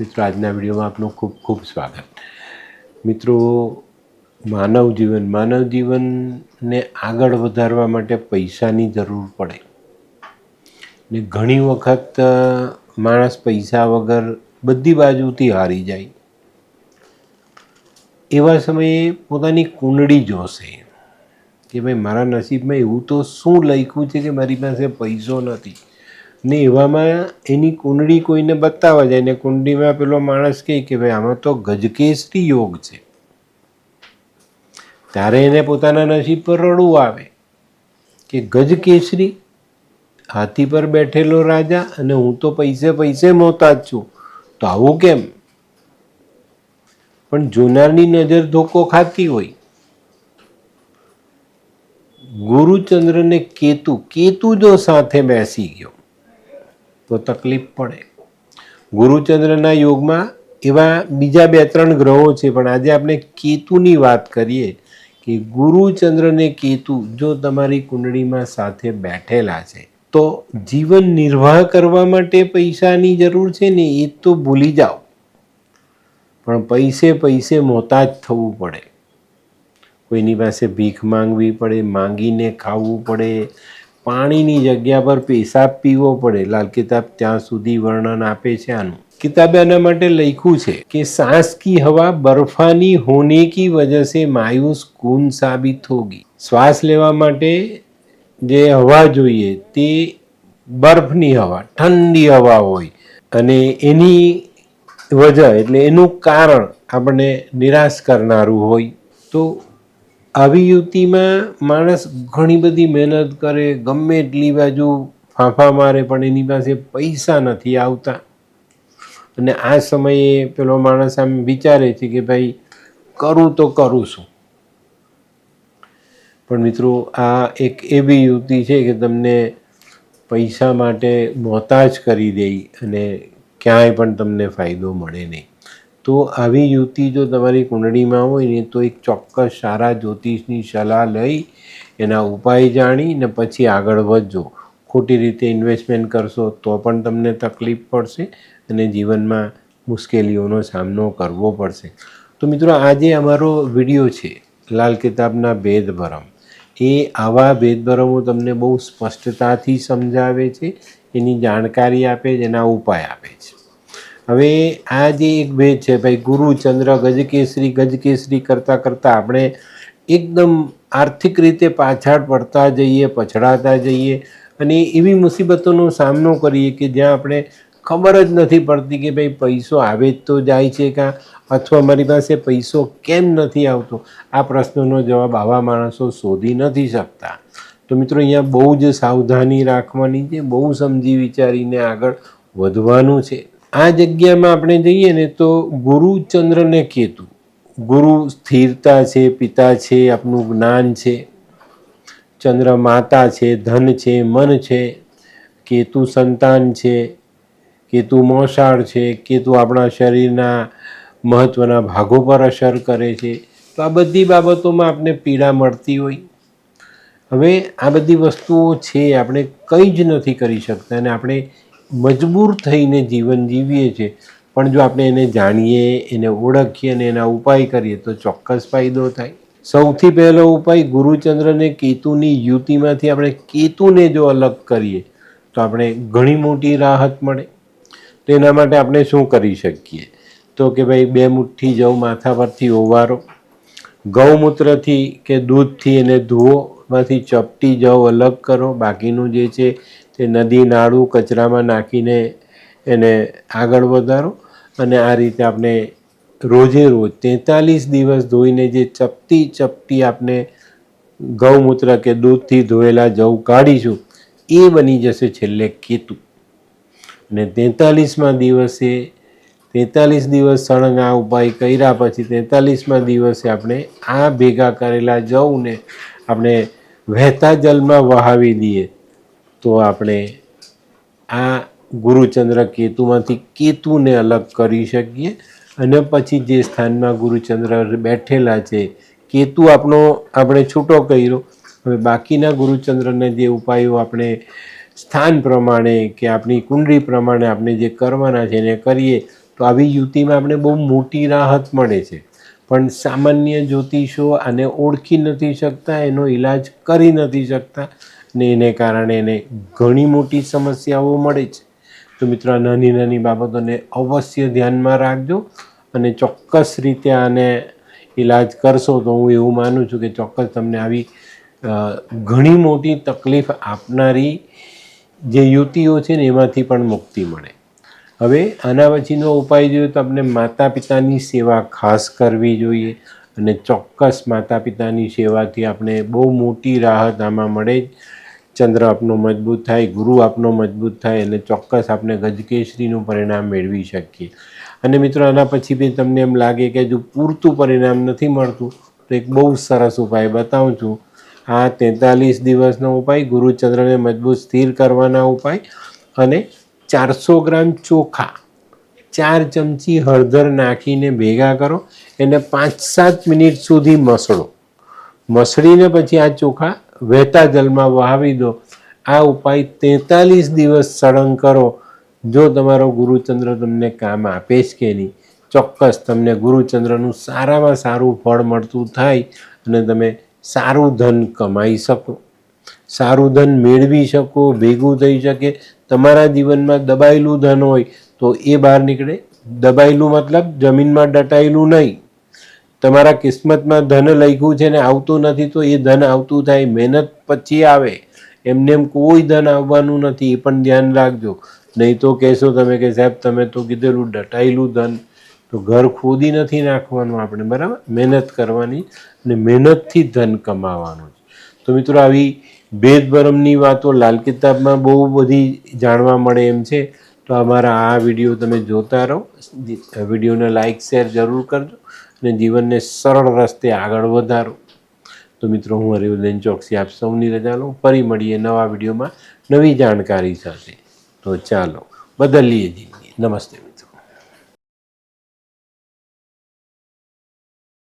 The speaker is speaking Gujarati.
મિત્રો, આજના વિડીયોમાં આપનું ખૂબ ખૂબ સ્વાગત. મિત્રો, માનવ જીવન, માનવ જીવનને આગળ વધારવા માટે પૈસાની જરૂર પડે. ને ઘણી વખત માણસ પૈસા વગર બધી બાજુથી હારી જાય. એવા સમયે પોતાની કુંડળી જોશે કે, ભાઈ, મારા નસીબમાં એવું તો શું લખ્યું છે કે મારી પાસે પૈસો નથી? ને એવામાં એની કુંડળી કોઈને બતાવવા જાય ને કુંડળીમાં પેલો માણસ કહે કે ભાઈ, આમાં તો ગજકેસરી યોગ છે. ત્યારે એને પોતાના નસીબ પર રડવું આવે કે ગજકેસરી, હાથી પર બેઠેલો રાજા અને હું તો પૈસે પૈસે મોતાજ છું. તો આવું કેમ? પણ જોનારની નજર ધોકો ખાતી હોય. ગુરુચંદ્રને કેતુ કેતુ જો સાથે બેસી ગયો. તો તકલીફ પડે. ગુરુચંદ્રના યોગમાં એવા બીજા બે ત્રણ ગ્રહો છે, પણ આજે આપણે કેતુની વાત કરીએ કે ગુરુચંદ્રને કેતુ જો તમારી કુંડળીમાં સાથે બેઠેલા છે, તો જીવન નિર્વાહ કરવા માટે પૈસાની જરૂર છે ને એ તો ભૂલી જાઓ. પણ પૈસે પૈસે મોતાજ થવું પડે. કોઈની પાસે ભીખ માંગવી પડે, માંગીને ખાવું પડે પાણીની જગ્યા પર પેશાબ પીવો પડે. લાલ કિતાબ ત્યાં સુધી વર્ણન આપે છે આનું. કિતાબે આના માટે લખ્યું છે કે સાસ કી હવા બરફાની હોને કી વજહ સે માયુસ કુન સાબિત હોગી. શ્વાસ લેવા માટે જે હવા જોઈએ તે બરફની હવા, ઠંડી હવા હોય. અને એની વજહ એટલે એનું કારણ આપણને નિરાશ કરનારું હોય. તો આવી યુતિમાં માણસ ઘણી બધી મહેનત કરે, ગમે એટલી બાજુ ફાંફા મારે, પણ એની પાસે પૈસા નથી આવતા. અને આ સમયે પેલો માણસ આમ વિચારે છે કે ભાઈ, કરું તો કરું શું પણ મિત્રો, આ એક એવી યુવતી છે કે તમને પૈસા માટે મોતાજ કરી દે અને ક્યાંય પણ તમને ફાયદો મળે નહીં. તો આવી યુવતી જો તમારી કુંડળીમાં હોય ને તો એક ચોક્કસ સારા જ્યોતિષની સલાહ લઈ, એના ઉપાય જાણી ને પછી આગળ વધજો. ખોટી રીતે ઇન્વેસ્ટમેન્ટ કરશો તો પણ તમને તકલીફ પડશે અને જીવનમાં મુશ્કેલીઓનો સામનો કરવો પડશે. તો મિત્રો, આજે અમારો વીડિયો છે લાલ કિતાબના ભેદભરમ. એ આવા ભેદભરમો તમને બહુ સ્પષ્ટતાથી સમજાવે છે, એની જાણકારી આપે છે, એના ઉપાય આપે છે. હવે આ જે એક ભેદ છે, ભાઈ ગુરુ ચંદ્ર, ગજકેસરી ગજકેસરી કરતાં કરતાં આપણે એકદમ આર્થિક રીતે પાછળ પડતા જઈએ, પછડાતા જઈએ અને એવી મુસીબતોનો સામનો કરીએ કે જ્યાં આપણે ખબર જ નથી પડતી કે ભાઈ પૈસો આવે જ તો જાય છે કાં? અથવા મારી પાસે પૈસો કેમ નથી આવતો? આ પ્રશ્નનો જવાબ આવા માણસો શોધી નથી શકતા. તો મિત્રો અહીંયા બહુ જ સાવધાની રાખવાની છે, બહુ સમજી વિચારીને આગળ વધવાનું છે. આ જગ્યામાં આપણે જઈએ ને તો ગુરુ ચંદ્ર ને કેતુ. ગુરુ સ્થિરતા છે, પિતા છે, આપનું જ્ઞાન છે. ચંદ્ર માતા છે, ધન છે, મન છે. કેતુ સંતાન છે, કેતુ મોસાળ છે, કેતુ આપણા શરીરના મહત્ત્વના ભાગો પર અસર કરે છે. તો આ બધી બાબતોમાં આપણે પીડા મળતી હોય. હવે આ બધી વસ્તુઓ છે, આપણે કંઈ જ નથી કરી શકતા અને આપણે મજબૂર થઈને જીવન જીવીએ છીએ. પણ જો આપણે એને જાણીએ, એને ઓળખીએ અને એના ઉપાય કરીએ, તો ચોક્કસ ફાયદો થાય. સૌથી પહેલો ઉપાય ગુરુચંદ્રને કેતુની યુતિમાંથી આપણે કેતુને જો અલગ કરીએ, તો આપણે ઘણી મોટી રાહત મળે. તો એના માટે આપણે શું કરી શકીએ? તો કે ભાઈ, બે મુઠ્ઠી જવ માથા પરથી ઓવારો. ગૌમૂત્રથી કે દૂધથી એને ધુઓ માંથી ચપટી જવ અલગ કરો. બાકીનું જે છે તે નદી નાળું કચરામાં નાખીને એને આગળ વધારો અને આ રીતે આપણે રોજે રોજ તેતાલીસ દિવસ ધોઈને જે ચપટી ચપટી આપણે ગૌમૂત્ર કે દૂધથી ધોયેલા જવ કાઢીશું, એ બની જશે છેલ્લે કેતુ અને તેતાલીસમાં દિવસે, તેતાલીસ દિવસ સળંગ આ ઉપાય કર્યા પછી તેતાલીસમાં દિવસે આપણે આ ભેગા કરેલા જવને આપણે વહેતા જલમાં વહાવી દઈએ. તો આપણે આ ગુરુચંદ્ર કેતુમાંથી કેતુને અલગ કરી શકીએ. અને પછી જે સ્થાનમાં ગુરુચંદ્ર બેઠેલા છે, કેતુ આપણો આપણે છૂટો કર્યો. હવે બાકીના ગુરુચંદ્રને જે ઉપાયો આપણે સ્થાન પ્રમાણે કે આપણી કુંડળી પ્રમાણે આપણે જે કરવાના છે એને કરીએ, તો આવી યુતિમાં આપણે બહુ મોટી રાહત મળે છે. પણ સામાન્ય જ્યોતિષો આને ઓળખી નથી શકતા, એનો ઈલાજ કરી નથી શકતા. ને એને કારણે એને ઘણી મોટી સમસ્યાઓ મળે છે. તો મિત્રો નાની નાની બાબતોને અવશ્ય ધ્યાનમાં રાખજો અને ચોક્કસ રીતે આને ઈલાજ કરશો તો હું એવું માનું છું કે ચોક્કસ તમને આવી ઘણી મોટી તકલીફ આપનારી જે યુતિઓ છે ને એમાંથી પણ મુક્તિ મળે. હવે આના પછીનો ઉપાય જોઈએ તો આપણે માતા પિતાની સેવા ખાસ કરવી જોઈએ અને ચોક્કસ માતા પિતાની સેવાથી આપણે બહુ મોટી રાહત આમાં મળે જ. ચંદ્ર આપનો મજબૂત થાય, ગુરુ આપનો મજબૂત થાય અને ચોક્કસ આપણે ગજકેશરીનું પરિણામ મેળવી શકીએ. અને મિત્રો, આના પછી બી તમને એમ લાગે કે જો પૂરતું પરિણામ નથી મળતું, તો એક બહુ સરસ ઉપાય બતાવું છું. આ તેતાલીસ દિવસનો ઉપાય ગુરુચંદ્રને મજબૂત સ્થિર કરવાના ઉપાય અને ચારસો ગ્રામ ચોખા, ચાર ચમચી હળદર નાખીને ભેગા કરો એને પાંચ સાત મિનિટ સુધી મસળો. મસળીને પછી આ ચોખા વહેતા જલમાં વહાવી દો. આ ઉપાય તેતાલીસ દિવસ સળંગ કરો. જો તમારો ગુરુચંદ્ર તમને કામ આપે જ કે નહીં, ચોક્કસ તમને ગુરુચંદ્રનું સારામાં સારું ફળ મળતું થાય અને તમે સારું ધન કમાઈ શકો. સારું ધન મેળવી શકો, ભેગું થઈ શકે. તમારા જીવનમાં દબાયેલું ધન હોય તો એ બહાર નીકળે. દબાયેલું મતલબ જમીનમાં દટાયેલું નહીં. તમારા કિસ્મતમાં ધન લખ્યું છે ને આવતું નથી, તો એ ધન આવતું થાય, મહેનત પછી આવે. એમને એમ કોઈ ધન આવવાનું નથી, એ પણ ધ્યાન રાખજો. નહીં તો કહેશો તમે કે, સાહેબ, તમે તો કીધેલું ડટાયેલું ધન. તો ઘર ખોદી નથી નાખવાનું આપણે, બરાબર? મહેનત કરવાની અને મહેનતથી ધન કમાવાનું છે. તો મિત્રો, આવી ભેદભરમની વાતો લાલ કિતાબમાં બહુ બધી જાણવા મળે એમ છે. તો અમારા આ વીડિયો તમે જોતા રહો. વિડીયોને લાઈક, શેર જરૂર કરજો. અને જીવનને સરળ રસ્તે આગળ વધારો. તો મિત્રો, હું હરિવર્ધન ચોકસી આપ સૌની રજા લઉં. ફરી મળીએ નવા વિડીયોમાં નવી જાણકારી સાથે. તો ચાલો, બદલીએ જિંદગી નમસ્તે.